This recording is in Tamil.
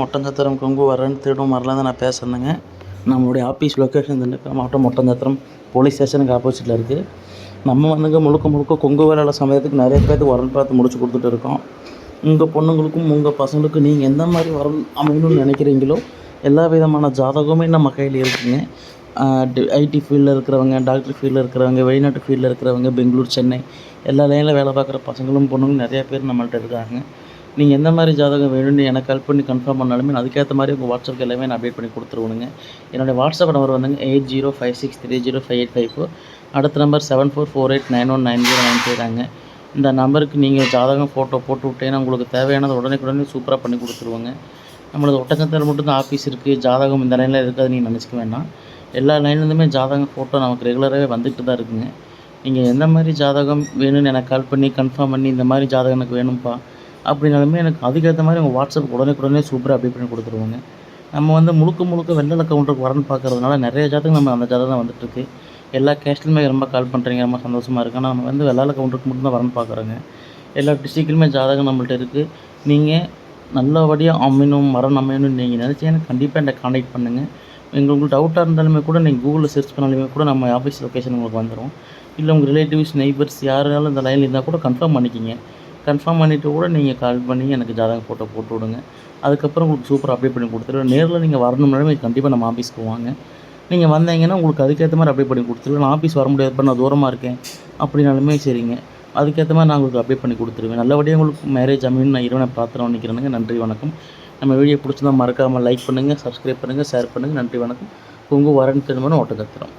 மொட்டஞ்சத்திரம் கொங்கு வரேன்னு திருடும் வரலாம் தான் நான் பேசுறேங்க நம்மளுடைய ஆஃபீஸ் லொக்கேஷன் திண்டுக்கல் மாவட்டம் மொட்டஞ்சத்திரம் போலீஸ் ஸ்டேஷனுக்கு ஆப்போசிட்டில் இருக்குது நம்ம வந்துங்க முழுக்க முழுக்க கொங்கு வேலை சமயத்துக்கு நிறைய பேர்த்துக்கு வரல் பார்த்து முடிச்சு கொடுத்துட்டு இருக்கோம். உங்கள் பொண்ணுங்களுக்கும் உங்கள் பசங்களுக்கும் நீங்கள் எந்த மாதிரி வரல் அமையணும்னு நினைக்கிறீங்களோ எல்லா விதமான ஜாதகமுமே நம்ம கையில் இருக்குங்க. ஐடி ஃபீல்டில் இருக்கிறவங்க டாக்டர் ஃபீல்டில் இருக்கிறவங்க வெளிநாட்டு ஃபீல்டில் இருக்கிறவங்க பெங்களூர் சென்னை எல்லா லைனில் வேலை பார்க்குற பசங்களும் பொண்ணுங்களும் நிறையா பேர் நம்மள்கிட்ட இருக்காங்க. நீங்கள் எந்த மாதிரி ஜாதகம் வேணும்னு எனக்கு கால் பண்ணி கன்ஃபார்ம் பண்ணாலுமே அதுக்கேற்ற மாதிரி உங்கள் வாட்ஸ்அப் எல்லாமே நான் அப்டேட் பண்ணி கொடுத்துருவேனுங்க. என்னுடைய வாட்ஸ்அப் நம்பர் வந்துங்க eight zero five six three zero five eight five four அடுத்த number seven four four eight nine one nine zero nine செய்கிறாங்க இந்த நம்பருக்கு நீங்கள் ஜாதகம் ஃபோட்டோ போட்டு விட்டீங்கன்னா உங்களுக்கு தேவையானது உடனே சூப்பராக பண்ணி கொடுத்துருவோங்க. நம்மளது ஒட்டச்சத்தில் மட்டும் தான் ஆஃபீஸ் இருக்குது ஜாதகம் இந்த லைனில் இருக்காது நீங்கள் நினச்சிக்க வேண்டாம். எல்லா லைன்லேருந்துமே ஜாதகம் ஃபோட்டோ நமக்கு ரெகுலராகவே வந்துட்டு தான் இருக்குங்க. நீங்கள் எந்த மாதிரி ஜாதகம் வேணும்னு எனக்கு கால் பண்ணி கன்ஃபார்ம் பண்ணி இந்த மாதிரி ஜாதகம் எனக்கு வேணும்ப்பா அப்படின்னாலுமே எனக்கு அதுக்கேற்ற மாதிரி உங்கள் வாட்ஸ்அப் உடனே உடனே சூப்பராக அப்டேட் பண்ணி கொடுத்துருவோங்க. நம்ம வந்து முழுக்க முழுக்க வெள்ளை கவுண்டருக்கு வரன்னு பார்க்கறதுனால நிறைய ஜாதகம் நம்ம அந்த ஜாதகம் தான் வந்துட்டுருக்கு. எல்லா கேஷ்லையுமே ரொம்ப கால் பண்ணுறீங்க ரொம்ப சந்தோஷமாக இருக்கு. ஆனால் நம்ம வந்து வெள்ளாள கவுண்டருக்கு மட்டும்தான் வரன்னு பார்க்குறோங்க. எல்லா டிஸ்ட்ரிக்ட்லையுமே ஜாதகம் நம்மள்ட்ட இருக்குது நீங்கள் நல்லபடியாக அமையணும் மரம் அமையணும்னு நீங்கள் நினச்சிங்கன்னா கண்டிப்பாக என்னை காண்டாக்ட் பண்ணுங்கள் உங்களுக்கு டவுட்டாக இருந்தாலுமே கூட நீங்கள் கூகுளில் சர்ச் பண்ணாலுமே கூட நம்ம ஆஃபீஸ் லொக்கேஷன் உங்களுக்கு வந்துடும் இல்லை உங்கள் ரிலேட்டிவ்ஸ் நெய்பர்ஸ் யாராலும் இந்த லைனில் இருந்தால் கூட கன்ஃபார்ம் பண்ணிக்கிங்க. கன்ஃபார்ம் பண்ணிவிட்டு கூட நீங்கள் கால் பண்ணி எனக்கு ஜாதகம் ஃபோட்டோ போட்டு விடுங்க. அதுக்கப்புறம் உங்களுக்கு சூப்பர் அப்டேட் பண்ணி கொடுத்துருவேன். நேரில் நீங்கள் வரணும்னாலும் கண்டிப்பாக நம்ம ஆஃபீஸ்க்கு வாங்க. நீங்கள் வந்தீங்கன்னா உங்களுக்கு அதுக்கேற்ற மாதிரி அப்டேட் பண்ணி கொடுத்துருவேன். நான் ஆஃபீஸ் வர முடியாது நான் தூரமாக இருக்கேன். அப்படின்னாலுமே சரிங்க. அதுக்கேற்ற மாதிரி நான் உங்களுக்கு அப்டேட் பண்ணி கொடுத்துருவேன். நல்லபடியாக உங்களுக்கு மேரேஜ் அமையும் நான் இறைவனை பிரார்த்தனை நினைக்கிறேனுங்க. நன்றி வணக்கம். நம்ம வீடியோ பிடிச்சிருந்தா மறக்காமல் லைக் பண்ணுங்கள் சப்ஸ்கிரைப் பண்ணுங்கள் ஷேர் பண்ணுங்கள் நன்றி வணக்கம். உங்கள் வரன் திருமணம் ஓட்ட கத்துறோம்